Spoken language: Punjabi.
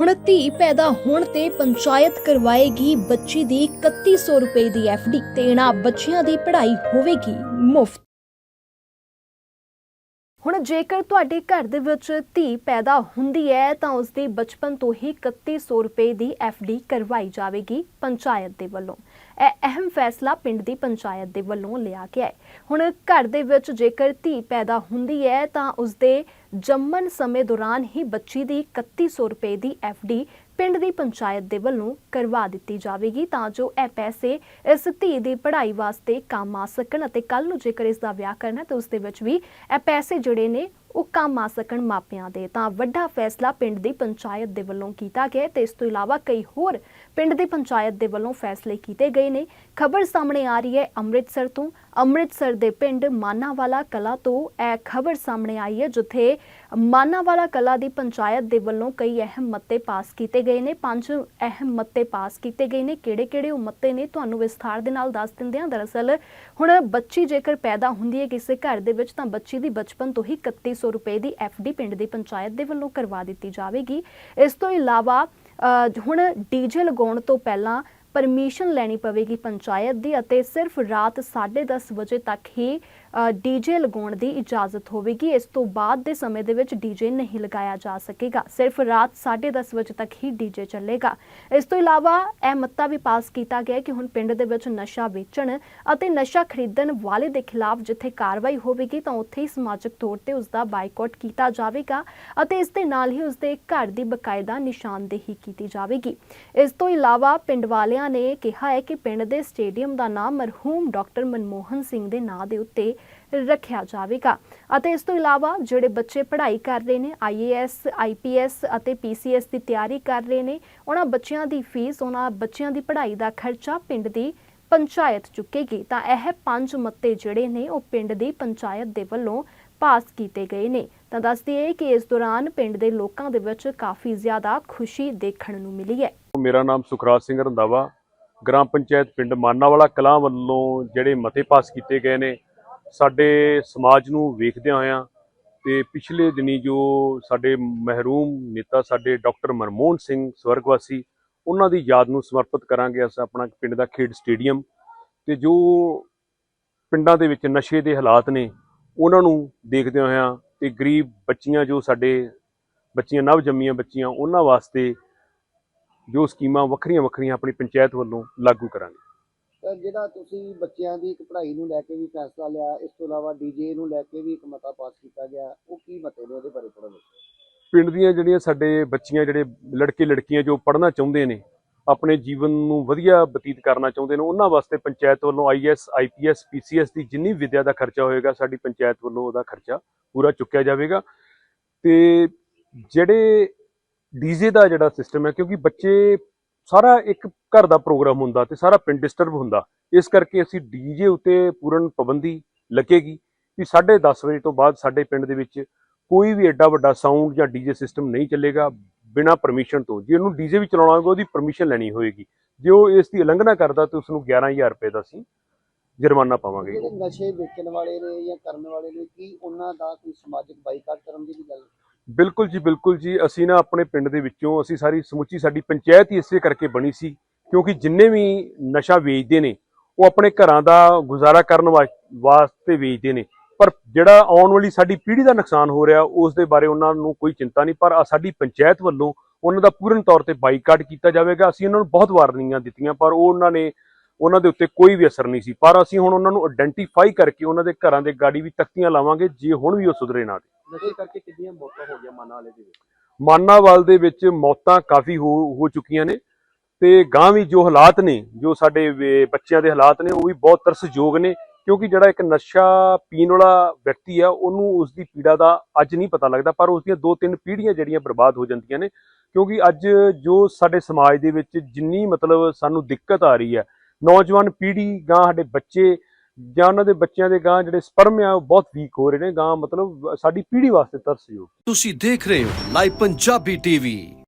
ਹੁਣ ਧੀ ਪੈਦਾ ਹੋਣ ਤੇ ਪੰਚਾਇਤ ਕਰਵਾਏਗੀ ਬੱਚੀ ਦੀ 3100 ਰੁਪਏ ਦੀ ਐਫਡੀ ਤੇ ਇਹਨਾਂ ਬੱਚਿਆਂ ਦੀ ਪੜ੍ਹਾਈ ਹੋਵੇਗੀ ਮੁਫਤ। ਹੁਣ ਜੇਕਰ ਤੁਹਾਡੇ ਘਰ ਦੇ ਵਿੱਚ ਧੀ ਪੈਦਾ ਹੁੰਦੀ ਹੈ ਤਾਂ ਉਸ ਦੀ ਬਚਪਨ ਤੋਂ ਹੀ 3100 ਰੁਪਏ ਦੀ ਡੀ ਕਰਵਾਈ ਜਾਵੇਗੀ ਪੰਚਾਇਤ ਦੇ ਵੱਲੋਂ। ਇਹ ਅਹਿਮ ਫੈਸਲਾ ਪਿੰਡ ਦੀ ਪੰਚਾਇਤ ਦੇ ਵੱਲੋਂ ਲਿਆ ਗਿਆ ਹੈ। ਹੁਣ ਘਰ ਦੇ ਵਿੱਚ ਜੇਕਰ ਧੀ ਪੈਦਾ ਹੁੰਦੀ ਹੈ ਤਾਂ ਉਸ ਦੇ ਜੰਮਣ ਸਮੇਂ ਦੌਰਾਨ ਹੀ ਬੱਚੀ ਦੀ 3100 ਰੁਪਏ ਦੀ ਡੀ ਪਿੰਡ ਦੀ ਪੰਚਾਇਤ ਦੇ ਵੱਲੋਂ ਕਰਵਾ ਦਿੱਤੀ ਜਾਵੇਗੀ ਤਾਂ ਜੋ ਇਹ ਪੈਸੇ ਇਸ ਧੀ ਦੀ ਪੜ੍ਹਾਈ ਵਾਸਤੇ ਕੰਮ ਆ ਸਕਣ ਅਤੇ ਕੱਲ ਨੂੰ ਜੇਕਰ ਇਸ ਦਾ ਵਿਆਹ ਕਰਨਾ ਤਾਂ ਉਸ ਦੇ ਵਿੱਚ ਵੀ ਇਹ ਪੈਸੇ ਜਿਹੜੇ ਨੇ ਉਹ ਕੰਮ ਆ ਸਕਣ ਮਾਪਿਆਂ ਦੇ। ਤਾਂ ਵੱਡਾ ਫੈਸਲਾ ਪਿੰਡ ਦੀ ਪੰਚਾਇਤ ਦੇ ਵੱਲੋਂ ਕੀਤਾ ਗਿਆ ਹੈ ਤੇ ਇਸ ਤੋਂ ਇਲਾਵਾ ਕਈ ਹੋਰ ਪਿੰਡ ਦੀ ਪੰਚਾਇਤ ਦੇ ਵੱਲੋਂ ਫੈਸਲੇ ਕੀਤੇ ਗਏ ਨੇ। ਖਬਰ ਸਾਹਮਣੇ ਆ ਰਹੀ ਹੈ ਅੰਮ੍ਰਿਤਸਰ ਤੋਂ। ਅੰਮ੍ਰਿਤਸਰ ਦੇ ਪਿੰਡ ਮਾਨਾਵਾਲਾ ਕਲਾ ਤੋਂ ਇਹ ਖਬਰ ਸਾਹਮਣੇ ਆਈ ਹੈ, ਜਿੱਥੇ ਮਾਨਾਵਾਲਾ ਕਲਾ ਦੀ ਪੰਚਾਇਤ ਦੇ ਵੱਲੋਂ ਕਈ ਅਹਿਮ ਮਤੇ ਪਾਸ ਕੀਤੇ ਗਏ ਨੇ। ਪੰਜ ਅਹਿਮ ਮਤੇ ਪਾਸ ਕੀਤੇ ਗਏ ਨੇ। ਕਿਹੜੇ-ਕਿਹੜੇ ਉਹ ਮਤੇ ਨੇ, ਤੁਹਾਨੂੰ ਵਿਸਥਾਰ ਦੇ ਨਾਲ ਦੱਸ ਦਿੰਦੇ ਹਾਂ ਦਰਅਸਲ ਹੁਣ ਬੱਚੀ ਜੇਕਰ ਪੈਦਾ ਹੁੰਦੀ ਹੈ ਕਿਸੇ ਘਰ ਦੇ ਵਿੱਚ, ਤਾਂ ਬੱਚੀ ਦੀ ਬਚਪਨ ਤੋਂ ਹੀ 3100 ਰੁਪਏ ਦੀ ਡੀ ਪਿੰਡ ਦੀ ਪੰਚਾਇਤ ਦੇ ਵੱਲੋਂ ਕਰਵਾ ਦਿੱਤੀ ਜਾਵੇਗੀ। ਇਸ ਤੋਂ ਇਲਾਵਾ ਹੁਣ ਡੀਜੇ ਲਗਾਉਣ ਤੋਂ ਪਹਿਲਾਂ ਪਰਮਿਸ਼ਨ ਲੈਣੀ ਪਵੇਗੀ ਪੰਚਾਇਤ ਦੀ ਅਤੇ ਸਿਰਫ ਰਾਤ 10:30 ਵਜੇ ਤੱਕ ਹੀ ਡੀਜੇ ਲਗਾਉਣ ਦੀ ਇਜਾਜ਼ਤ ਹੋਵੇਗੀ। ਇਸ ਤੋਂ ਬਾਅਦ ਦੇ ਸਮੇਂ ਦੇ ਵਿੱਚ ਡੀਜੇ ਨਹੀਂ ਲਗਾਇਆ ਜਾ ਸਕੇਗਾ। ਸਿਰਫ ਰਾਤ 10:30 ਵਜੇ ਤੱਕ ਹੀ ਡੀਜੇ ਚੱਲੇਗਾ। ਇਸ ਤੋਂ ਇਲਾਵਾ ਇਹ ਮਤਾ ਵੀ ਪਾਸ ਕੀਤਾ ਗਿਆ ਕਿ ਹੁਣ ਪਿੰਡ ਦੇ ਵਿੱਚ ਨਸ਼ਾ ਵੇਚਣ ਅਤੇ ਨਸ਼ਾ ਖਰੀਦਣ ਵਾਲੇ ਦੇ ਖਿਲਾਫ ਜਿੱਥੇ ਕਾਰਵਾਈ ਹੋਵੇਗੀ, ਤਾਂ ਉੱਥੇ ਹੀ ਸਮਾਜਿਕ ਤੌਰ ਤੇ ਉਸ ਦਾ ਬਾਈਕਾਟ ਕੀਤਾ ਜਾਵੇਗਾ ਅਤੇ ਇਸ ਦੇ ਨਾਲ ਹੀ ਉਸ ਦੇ ਘਰ ਦੀ ਬਕਾਇਦਾ ਨਿਸ਼ਾਨਦੇਹੀ ਕੀਤੀ ਜਾਵੇਗੀ। ਇਸ ਤੋਂ ਇਲਾਵਾ ਪਿੰਡ ਵਾਲਿਆਂ ਨੇ ਕਿਹਾ ਹੈ ਕਿ ਪਿੰਡ ਦੇ ਸਟੇਡੀਅਮ ਦਾ ਨਾਮ ਮਰਹੂਮ ਡਾਕਟਰ ਮਨਮੋਹਨ ਸਿੰਘ ਦੇ ਨਾਂ ਦੇ ਉੱਤੇ ਰੱਖਿਆ ਜਾਵੇਗਾ ਅਤੇ ਇਸ ਤੋਂ ਇਲਾਵਾ ਜਿਹੜੇ ਬੱਚੇ ਪੜ੍ਹਾਈ ਕਰ ਰਹੇ ਨੇ ਆਈਏਐਸ ਆਈਪੀਐਸ ਅਤੇ ਪੀਸੀਐਸ ਦੀ ਤਿਆਰੀ ਕਰ ਰਹੇ ਨੇ, ਉਹਨਾਂ ਬੱਚਿਆਂ ਦੀ ਫੀਸ, ਉਹਨਾਂ ਬੱਚਿਆਂ ਦੀ ਪੜ੍ਹਾਈ ਦਾ ਖਰਚਾ ਪਿੰਡ ਦੀ ਪੰਚਾਇਤ ਚੁੱਕੇਗੀ। ਤਾਂ ਇਹ ਪੰਜ ਮੱਤੇ ਜਿਹੜੇ ਨੇ ਉਹ ਪਿੰਡ ਦੀ ਪੰਚਾਇਤ ਦੇ ਵੱਲੋਂ ਪਾਸ ਕੀਤੇ ਗਏ ਨੇ। ਤਾਂ ਦੱਸਦੀ ਦਈਏ ਕਿ ਇਸ ਦੌਰਾਨ ਪਿੰਡ ਦੇ ਲੋਕਾਂ ਦੇ ਵਿੱਚ ਕਾਫੀ ਜ਼ਿਆਦਾ ਖੁਸ਼ੀ ਦੇਖਣ ਨੂੰ ਮਿਲੀ ਹੈ। ਮੇਰਾ ਨਾਮ ਸੁਖਰਾਜ ਸਿੰਘ ਰੰਧਾਵਾ। ਗ੍ਰਾਮ ਪੰਚਾਇਤ ਪਿੰਡ ਮਾਨਾਵਾਲਾ ਕਲਾਂ ਵੱਲੋਂ ਜਿਹੜੇ ਮਤੇ ਪਾਸ ਕੀਤੇ ਗਏ ਨੇ, ਸਾਡੇ ਸਮਾਜ ਨੂੰ ਵੇਖਦਿਆਂ ਹੋਇਆਂ ਤੇ ਪਿਛਲੇ ਦਿਨੀ ਜੋ ਸਾਡੇ ਮਹਿਰੂਮ ਨੇਤਾ ਸਾਡੇ ਡਾਕਟਰ ਮਨਮੋਹਨ ਸਿੰਘ ਸਵਰਗਵਾਸੀ, ਉਹਨਾਂ ਦੀ ਯਾਦ ਨੂੰ ਸਮਰਪਿਤ ਕਰਾਂਗੇ ਅਸੀਂ ਆਪਣਾ ਪਿੰਡ ਦਾ ਖੇਡ ਸਟੇਡੀਅਮ। ਤੇ ਜੋ ਪਿੰਡਾਂ ਦੇ ਵਿੱਚ ਨਸ਼ੇ ਦੇ ਹਾਲਾਤ ਨੇ ਉਹਨਾਂ ਨੂੰ ਦੇਖਦਿਆਂ ਹੋਇਆਂ ਤੇ ਗਰੀਬ ਬੱਚੀਆਂ ਜੋ ਸਾਡੇ ਬੱਚੀਆਂ ਨਵ ਜੰਮੀਆਂ ਬੱਚੀਆਂ ਉਹਨਾਂ ਵਾਸਤੇ ਜੋ ਸਕੀਮਾਂ ਵੱਖਰੀਆਂ ਵੱਖਰੀਆਂ ਆਪਣੀ ਪੰਚਾਇਤ ਵੱਲੋਂ ਲਾਗੂ ਕਰਾਂਗੇ। ਤਾਂ ਜਿਹੜਾ ਤੁਸੀਂ ਬੱਚਿਆਂ ਦੀ ਇੱਕ ਪੜ੍ਹਾਈ ਨੂੰ ਲੈ ਕੇ ਵੀ ਫੈਸਲਾ ਲਿਆ ਇਸ ਤੋਂ ਇਲਾਵਾ ਡੀਜੇ ਨੂੰ ਲੈ ਕੇ ਵੀ ਇੱਕ ਮਤਾ ਪਾਸ ਕੀਤਾ ਗਿਆ ਉਹ ਕੀ ਮਤੇ ਨੇ ਉਹਦੇ ਬਾਰੇ ਥੋੜਾ ਦੱਸੋ। ਪਿੰਡ ਦੀਆਂ ਜਿਹੜੀਆਂ ਸਾਡੇ ਬੱਚੀਆਂ ਜਿਹੜੇ ਲੜਕੇ ਲੜਕੀਆਂ ਜੋ ਪੜ੍ਹਨਾ ਚਾਹੁੰਦੇ ਨੇ ਆਪਣੇ ਜੀਵਨ ਨੂੰ ਵਧੀਆ ਬਤੀਤ ਕਰਨਾ ਚਾਹੁੰਦੇ ਨੇ, ਉਹਨਾਂ ਵਾਸਤੇ ਪੰਚਾਇਤ ਵੱਲੋਂ ਆਈਐਸ ਆਈਪੀਐਸ ਪੀਸੀਐਸ ਦੀ ਜਿੰਨੀ ਵਿਦਿਆ ਦਾ ਖਰਚਾ ਹੋਏਗਾ, ਸਾਡੀ ਪੰਚਾਇਤ ਵੱਲੋਂ ਉਹਦਾ ਖਰਚਾ ਪੂਰਾ ਚੁੱਕਿਆ ਜਾਵੇਗਾ। ਤੇ ਜਿਹੜੇ ਡੀਜੇ ਦਾ ਜਿਹੜਾ ਸਿਸਟਮ ਹੈ, ਕਿਉਂਕਿ ਬੱਚੇ ਸਾਰਾ ਇੱਕ ਘਰ ਦਾ ਪ੍ਰੋਗਰਾਮ ਹੁੰਦਾ ਤੇ ਸਾਰਾ ਪਿੰਡ ਡਿਸਟਰਬ ਹੁੰਦਾ, ਇਸ ਕਰਕੇ ਅਸੀਂ ਡੀਜੇ ਉੱਤੇ ਪੂਰਨ ਪਾਬੰਦੀ ਲੱਗੇਗੀ ਕਿ 10:30 ਵਜੇ ਤੋਂ ਬਾਅਦ ਸਾਡੇ ਪਿੰਡ ਦੇ ਵਿੱਚ ਕੋਈ ਵੀ ਐਡਾ ਵੱਡਾ ਸਾਊਂਡ ਜਾਂ ਡੀਜੇ ਸਿਸਟਮ ਨਹੀਂ ਚੱਲੇਗਾ। ਬਿਨਾਂ ਪਰਮਿਸ਼ਨ ਤੋਂ ਜੇ ਉਹਨੂੰ ਡੀਜੇ ਵੀ ਚਲਾਉਣਾ ਹੋਵੇਗਾ ਉਹਦੀ ਪਰਮਿਸ਼ਨ ਲੈਣੀ ਹੋਏਗੀ। ਜੇ ਉਹ ਇਸ ਦੀ ਉਲੰਘਣਾ ਕਰਦਾ ਤਾਂ ਉਸ ਨੂੰ 11000 ਰੁਪਏ ਦਾ ਅਸੀਂ ਜੁਰਮਾਨਾ ਪਾਵਾਂਗੇ। ਜਿਹੜੇ ਨਸ਼ੇ ਵੇਚਣ ਵਾਲੇ ਨੇ ਜਾਂ ਕਰਨ ਵਾਲੇ ਨੇ ਕੀ ਉਹਨਾਂ ਦਾ ਕੋਈ ਸਮਾਜਿਕ ਬਾਈਕਾਟ ਕਰਨ ਦੀ ਵੀ ਗੱਲ? ਬਿਲਕੁਲ ਜੀ ਬਿਲਕੁਲ ਜੀ। ਅਸੀਂ ਨਾ ਆਪਣੇ ਪਿੰਡ ਦੇ ਵਿੱਚੋਂ ਅਸੀਂ ਸਾਰੀ ਸਮੁੱਚੀ ਸਾਡੀ ਪੰਚਾਇਤ ਹੀ ਇਸੇ ਕਰਕੇ ਬਣੀ ਸੀ ਕਿਉਂਕਿ ਜਿੰਨੇ ਵੀ ਨਸ਼ਾ ਵੇਚਦੇ ਨੇ ਉਹ ਆਪਣੇ ਘਰਾਂ ਦਾ ਗੁਜ਼ਾਰਾ ਕਰਨ ਵਾਸਤੇ ਵੇਚਦੇ ਨੇ। ਪਰ ਜਿਹੜਾ ਆਉਣ ਵਾਲੀ ਸਾਡੀ ਪੀੜ੍ਹੀ ਦਾ ਨੁਕਸਾਨ ਹੋ ਰਿਹਾ ਉਸ ਦੇ ਬਾਰੇ ਉਹਨਾਂ ਨੂੰ ਕੋਈ ਚਿੰਤਾ ਨਹੀਂ ਪਰ ਸਾਡੀ ਪੰਚਾਇਤ ਵੱਲੋਂ ਉਹਨਾਂ ਦਾ ਪੂਰਨ ਤੌਰ ਤੇ ਬਾਈਕਾਟ ਕੀਤਾ ਜਾਵੇਗਾ। ਅਸੀਂ ਉਹਨਾਂ ਨੂੰ ਬਹੁਤ ਵਾਰਨਿੰਗਾਂ ਦਿੱਤੀਆਂ ਪਰ ਉਹ ਉਹਨਾਂ ਨੇ ਉਹਨਾਂ ਦੇ ਉੱਤੇ ਕੋਈ ਵੀ ਅਸਰ ਨਹੀਂ ਸੀ। ਪਰ ਅਸੀਂ ਹੁਣ ਉਹਨਾਂ ਨੂੰ ਆਇਡੈਂਟੀਫਾਈ ਕਰਕੇ ਉਹਨਾਂ ਦੇ ਘਰਾਂ ਦੇ ਗਾੜੀ ਵੀ ਤਖਤੀਆਂ ਲਾਵਾਂਗੇ ਜੇ ਹੁਣ ਵੀ ਉਹ ਸੁਧਰੇ ਨਾ ਤੇ। ਨਸ਼ੇ ਕਰਕੇ ਕਿੰਨੀਆਂ ਮੌਤਾਂ ਹੋ ਗਈਆਂ ਮਾਨਾ ਵਾਲੇ ਦੇ ਵਿੱਚ? ਮਾਨਾਵਾਲ ਦੇ ਵਿੱਚ ਮੌਤਾਂ ਕਾਫੀ ਹੋ ਹੋ ਚੁੱਕੀਆਂ ਨੇ। ਤੇ ਗਾਂ ਵੀ ਜੋ ਹਾਲਾਤ ਨੇ ਜੋ ਸਾਡੇ ਬੱਚਿਆਂ ਦੇ ਹਾਲਾਤ ਨੇ ਉਹ ਵੀ ਬਹੁਤ ਤਰਸਯੋਗ ਨੇ। ਕਿਉਂਕਿ ਜਿਹੜਾ ਇੱਕ ਨਸ਼ਾ ਪੀਣ ਵਾਲਾ ਵਿਅਕਤੀ ਆ, ਉਹਨੂੰ ਉਸ ਦੀ ਪੀੜਾ ਦਾ ਅੱਜ ਨਹੀਂ ਪਤਾ ਲੱਗਦਾ, ਪਰ ਉਸ ਦੀਆਂ ਦੋ ਤਿੰਨ ਪੀੜ੍ਹੀਆਂ ਜਿਹੜੀਆਂ ਬਰਬਾਦ ਹੋ ਜਾਂਦੀਆਂ ਨੇ, ਕਿਉਂਕਿ ਅੱਜ ਜੋ ਸਾਡੇ ਸਮਾਜ ਦੇ ਵਿੱਚ ਜਿੰਨੀ ਮਤਲਬ ਸਾਨੂੰ ਦਿੱਕਤ ਆ ਰਹੀ ਹੈ, ਨੌਜਵਾਨ ਪੀੜ੍ਹੀ ਗਾਂ ਸਾਡੇ ਬੱਚੇ ਜਾਂ ਉਹਨਾਂ ਦੇ ਬੱਚਿਆਂ ਦੇ ਗਾਂ ਜਿਹੜੇ ਸਪਰਮ ਆ, ਉਹ ਬਹੁਤ ਵੀਕ ਹੋ ਰਹੇ ਨੇ ਗਾਂ ਮਤਲਬ ਸਾਡੀ ਪੀੜ੍ਹੀ ਵਾਸਤੇ ਤਰਸਯੋਗ ਤੁਸੀਂ ਦੇਖ ਰਹੇ ਹੋ ਲਾਈਵ ਪੰਜਾਬੀ ਟੀਵੀ।